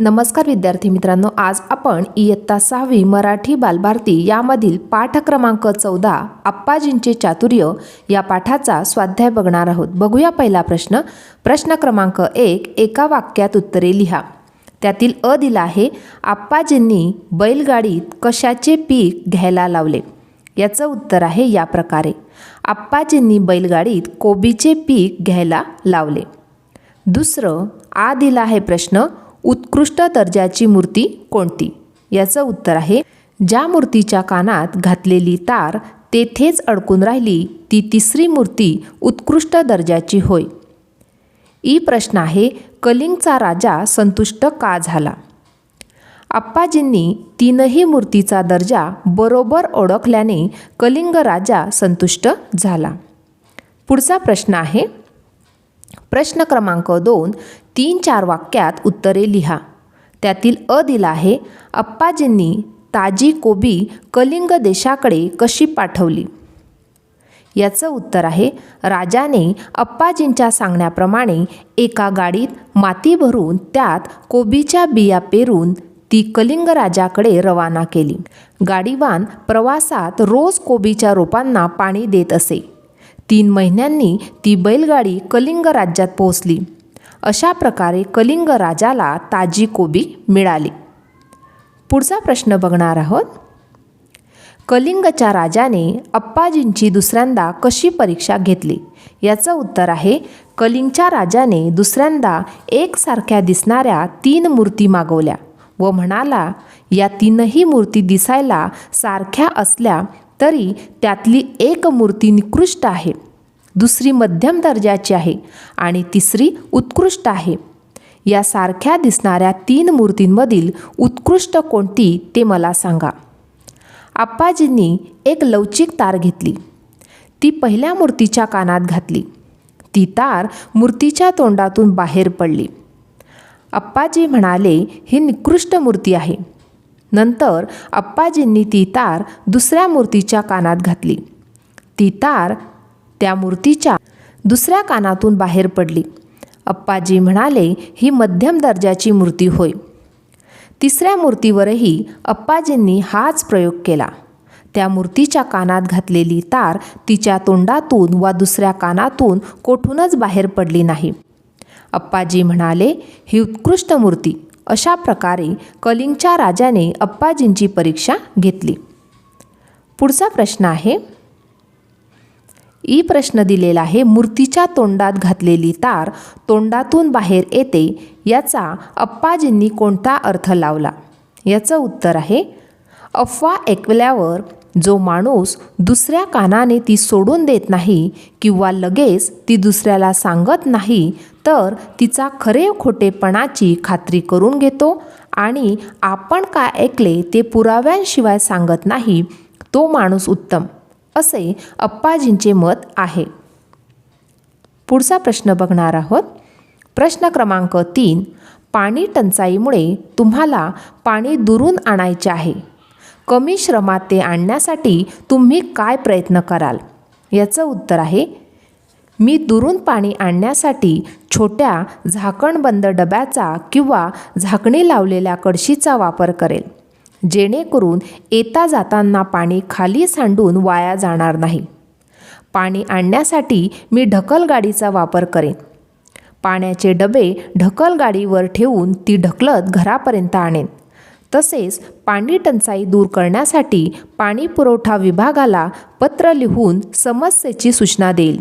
नमस्कार विद्यार्थी मित्रांनो आज आपण इयत्ता सहावी मराठी बालभारती यामधील पाठ क्रमांक चौदा आप्पाजींचे चातुर्य या पाठाचा स्वाध्याय बघणार आहोत. बघूया पहिला प्रश्न. प्रश्न क्रमांक एक एका वाक्यात उत्तरे लिहा. त्यातील अ दिला आहे आप्पाजींनी बैलगाडीत कशाचे पीक घ्यायला लावले? याचं उत्तर आहे या प्रकारे. आप्पाजींनी बैलगाडीत कोबीचे पीक घ्यायला लावले. दुसरं आ दिला आहे प्रश्न उत्कृष्ट दर्जाची मूर्ती कोणती? याचं उत्तर आहे ज्या मूर्तीच्या कानात घातलेली तार तेथेच अडकून राहिली ती तिसरी मूर्ती उत्कृष्ट दर्जाची होय. ई प्रश्न आहे कलिंगचा राजा संतुष्ट का झाला? आप्पाजींनी तीनही मूर्तीचा दर्जा बरोबर ओळखल्याने कलिंग राजा संतुष्ट झाला. पुढचा प्रश्न आहे प्रश्न क्रमांक दोन तीन चार वाक्यात उत्तरे लिहा. त्यातील अ दिला आहे अप्पाजींनी ताजी कोबी कलिंग देशाकडे कशी पाठवली? याचं उत्तर आहे राजाने अप्पाजींच्या सांगण्याप्रमाणे एका गाडीत माती भरून त्यात कोबीच्या बिया पेरून ती कलिंग राजाकडे रवाना केली. गाडीवान प्रवासात रोज कोबीच्या रोपांना पाणी देत असे. तीन महिन्यांनी ती बैलगाडी कलिंग राज्यात पोहोचली. अशा प्रकारे कलिंग राजाला ताजी कोबी मिळाली. पुढचा प्रश्न बघणार आहोत. कलिंगच्या राजाने अप्पाजींची दुसऱ्यांदा कशी परीक्षा घेतली? याचं उत्तर आहे कलिंगच्या राजाने दुसऱ्यांदा एकसारख्या दिसणाऱ्या तीन मूर्ती मागवल्या व म्हणाला या तीनही मूर्ती दिसायला सारख्या असल्या तरी त्यातली एक मूर्ती निकृष्ट आहे दुसरी मध्यम दर्जाची आहे आणि तिसरी उत्कृष्ट आहे. यासारख्या दिसणाऱ्या तीन मूर्तींमधील उत्कृष्ट कोणती ते मला सांगा. आप्पाजींनी एक लवचिक तार घेतली. ती पहिल्या मूर्तीच्या कानात घातली. ती तार मूर्तीच्या तोंडातून बाहेर पडली. अप्पाजी म्हणाले ही निकृष्ट मूर्ती आहे. नंतर अप्पाजींनी ती तार दुसऱ्या मूर्तीच्या कानात घातली. ती तार त्या मूर्तीच्या दुसऱ्या कानातून बाहेर पडली. अप्पाजी म्हणाले ही मध्यम दर्जाची मूर्ती होय. तिसऱ्या मूर्तीवरही अप्पाजींनी हाच प्रयोग केला. त्या मूर्तीच्या कानात घातलेली तार तिच्या तोंडातून वा दुसऱ्या कानातून कोठूनच बाहेर पडली नाही. अप्पाजी म्हणाले ही उत्कृष्ट मूर्ती. अशा प्रकारे कलिंगच्या राजाने अप्पाजींची परीक्षा घेतली. पुढचा प्रश्न आहे ई प्रश्न दिलेला आहे मूर्तीच्या तोंडात घातलेली तार तोंडातून बाहेर येते याचा अप्पाजींनी कोणता अर्थ लावला? याचं उत्तर आहे अफवा ऐकल्यावर जो माणूस दुसऱ्या कानाने ती सोडून देत नाही किंवा लगेच ती दुसऱ्याला सांगत नाही तर तिचा खरे खोटेपणाची खात्री करून घेतो आणि आपण काय ऐकले ते पुराव्यांशिवाय सांगत नाही तो माणूस उत्तम असे अप्पाजींचे मत आहे. पुढचा प्रश्न बघणार आहोत. प्रश्न क्रमांक तीन पाणी टंचाईमुळे तुम्हाला पाणी दुरून आणायचे आहे. कमी श्रमात ते आणण्यासाठी तुम्ही काय प्रयत्न कराल? याचं उत्तर आहे मी दुरून पाणी आणण्यासाठी छोट्या झाकणबंद डब्याचा किंवा झाकणी लावलेल्या कळशीचा वापर करेल जेणेकरून येता जाताना पाणी खाली सांडून वाया जाणार नाही. पाणी आणण्यासाठी मी ढकलगाडीचा वापर करेन. पाण्याचे डबे ढकलगाडीवर ठेवून ती ढकलत घरापर्यंत आणेन. तसेच पाणी टंचाई दूर करण्यासाठी पाणी पुरवठा विभागाला पत्र लिहून समस्येची सूचना देईल.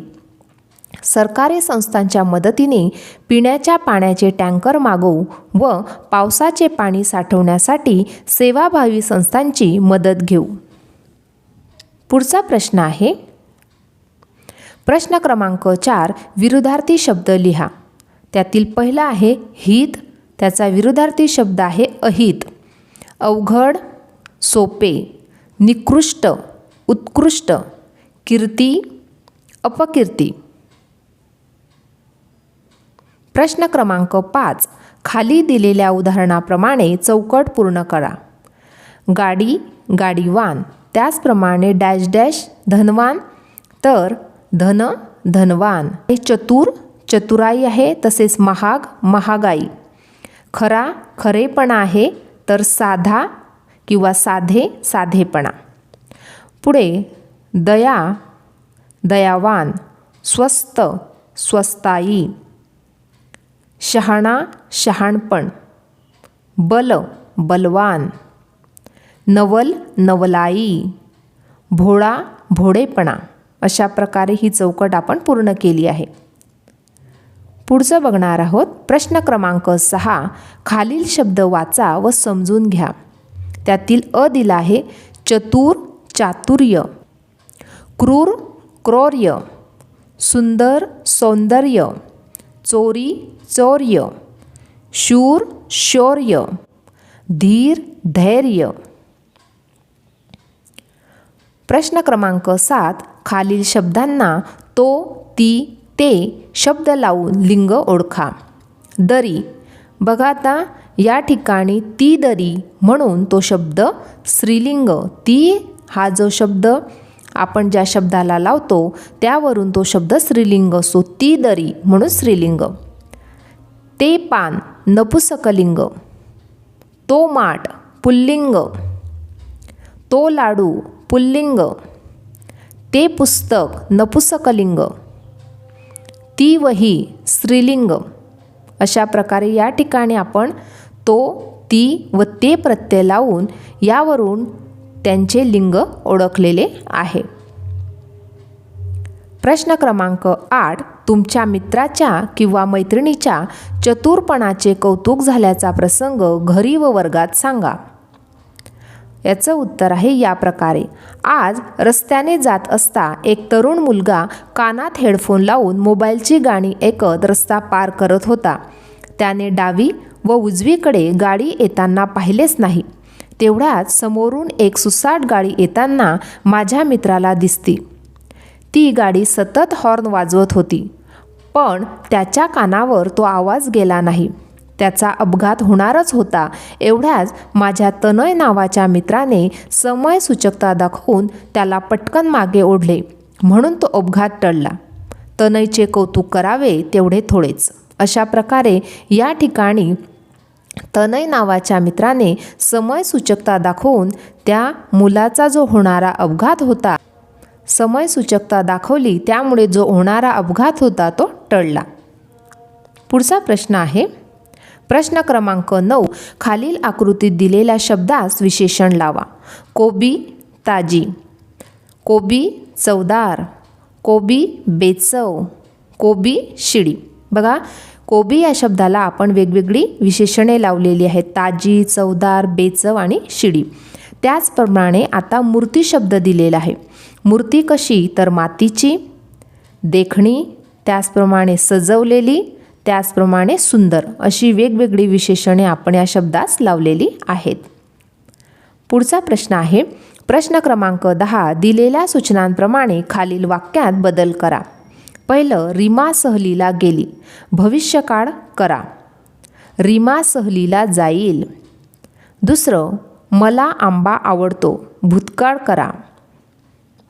सरकारी संस्थांच्या मदतीने पिण्याच्या पाण्याचे टँकर मागवू व पावसाचे पाणी साठवण्यासाठी सेवाभावी संस्थांची मदत घेऊ. पुढचा प्रश्न आहे. प्रश्न क्रमांक चार विरुद्धार्थी शब्द लिहा. त्यातील पहिला आहे हित त्याचा विरुद्धार्थी शब्द आहे अहित. अवघड सोपे निकृष्ट उत्कृष्ट कीर्ती अपकीर्ती. प्रश्न क्रमांक पाच. खाली दिलेल्या उदाहरणाप्रमाणे चौकट पूर्ण करा. गाडी गाडीवान त्याचप्रमाणे डॅश डॅश धनवान. तर धन धनवान. हे चतुर चतुराई आहे तसेच महाग महागाई. खरा खरेपणा आहे तर साधा किंवा साधे साधेपणा. पुढे दया दयावान. स्वस्त स्वस्ताई शहाणा शहाणपण. बल बलवान. नवल नवलाई. भोळा भोळेपणा. अशा प्रकारे ही चौकट आपण पूर्ण केली आहे. पुढचं बघणार आहोत प्रश्न क्रमांक सहा. खालील शब्द वाचा व समजून घ्या. त्यातील अ दिला आहे चतुर चातुर्य. क्रूर क्रौर्य. सुंदर सौंदर्य. चोरी चौर्य शूर शौर्य धीर धैर्य. प्रश्न क्रमांक सात खालील शब्दांना तो ती ते शब्द लावून लिंग ओळखा. दरी. बघा आता या ठिकाणी ती दरी म्हणून तो शब्द स्त्रीलिंग ती हा जो शब्द आपण ज्या शब्दाला लावतो त्यावरून तो शब्द स्त्रीलिंग असतो ती दरी म्हणून स्त्रीलिंग. ते पान नपुसकलिंग. तो माठ पुल्लिंग. तो लाडू पुल्लिंग. ते पुस्तक नपुसकलिंग. ती वही स्त्रीलिंग. अशा प्रकारे या ठिकाणी आपण तो ती व ते प्रत्यय लावून यावरून त्यांचे लिंग ओळखलेले आहे. प्रश्न क्रमांक आठ तुमच्या मित्राच्या किंवा मैत्रिणीच्या चतुरपणाचे कौतुक झाल्याचा प्रसंग घरी व वर्गात सांगा. याचं उत्तर आहे या प्रकारे. आज रस्त्याने जात असता एक तरुण मुलगा कानात हेडफोन लावून मोबाईलची गाणी ऐकत रस्ता पार करत होता. त्याने डावी व उजवीकडे गाडी येताना पाहिलेच नाही. तेवढ्यात समोरून एक सुसाट गाडी येताना माझ्या मित्राला दिसती. ती गाडी सतत हॉर्न वाजवत होती पण त्याच्या कानावर तो आवाज गेला नाही. त्याचा अपघात होणारच होता एवढ्याच माझ्या तनय नावाच्या मित्राने समय सूचकता दाखवून त्याला पटकन मागे ओढले म्हणून तो अपघात टळला. तनयचे कौतुक करावे तेवढे थोडेच. अशा प्रकारे या ठिकाणी तनय नावाच्या मित्राने समय सूचकता दाखवून त्या मुलाचा जो होणारा अपघात होता समय सूचकता दाखवली त्यामुळे जो होणारा अपघात होता तो टळला. पुढचा प्रश्न आहे प्रश्न क्रमांक नऊ खालील आकृतीत दिलेल्या शब्दास विशेषण लावा. कोबी ताजी कोबी चवदार कोबी बेचव कोबी शिडी. बघा कोबी या शब्दाला आपण वेगवेगळी विशेषणे लावलेली आहेत. ताजी चवदार बेचव आणि शिडी. त्याचप्रमाणे आता मूर्ती शब्द दिलेला आहे. मूर्ती कशी? तर मातीची. देखणी. त्याचप्रमाणे सजवलेली. त्याचप्रमाणे सुंदर. अशी वेगवेगळी विशेषणे आपण या शब्दास लावलेली आहेत. पुढचा प्रश्न आहे. प्रश्न क्रमांक दहा दिलेल्या सूचनांप्रमाणे खालील वाक्यात बदल करा. पहिलं रिमा सहलीला गेली. भविष्यकाळ करा. रिमा सहलीला जाईल. दुसरं मला आंबा आवडतो. भूतकाळ करा.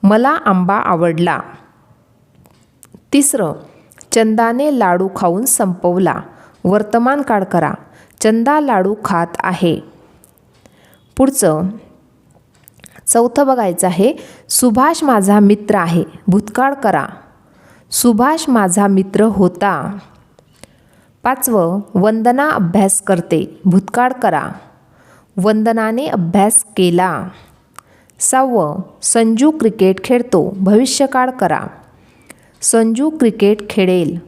मला आंबा आवडला. तिसरं चंदाने लाडू खाऊन संपवला. वर्तमान काळ करा. चंदा लाडू खात आहे. पुढचं चौथं बघायचं आहे. सुभाष माझा मित्र आहे. भूतकाळ करा. सुभाष माझा मित्र होता. पाचवं वंदना अभ्यास करते. भूतकाळ करा. वंदनाने अभ्यास केला. सहावं संजू क्रिकेट खेळतो. भविष्यकाळ करा. संजू क्रिकेट खेळेल.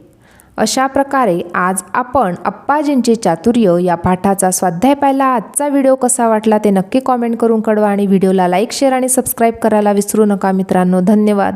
अशा प्रकारे आज आपण अप्पाजींचे चातुर्य या पाठाचा स्वाध्याय पाहिला. आजचा व्हिडिओ कसा वाटला ते नक्की कॉमेंट करून कळवा आणि व्हिडिओला लाईक शेअर आणि सबस्क्राईब करायला विसरू नका मित्रांनो. धन्यवाद.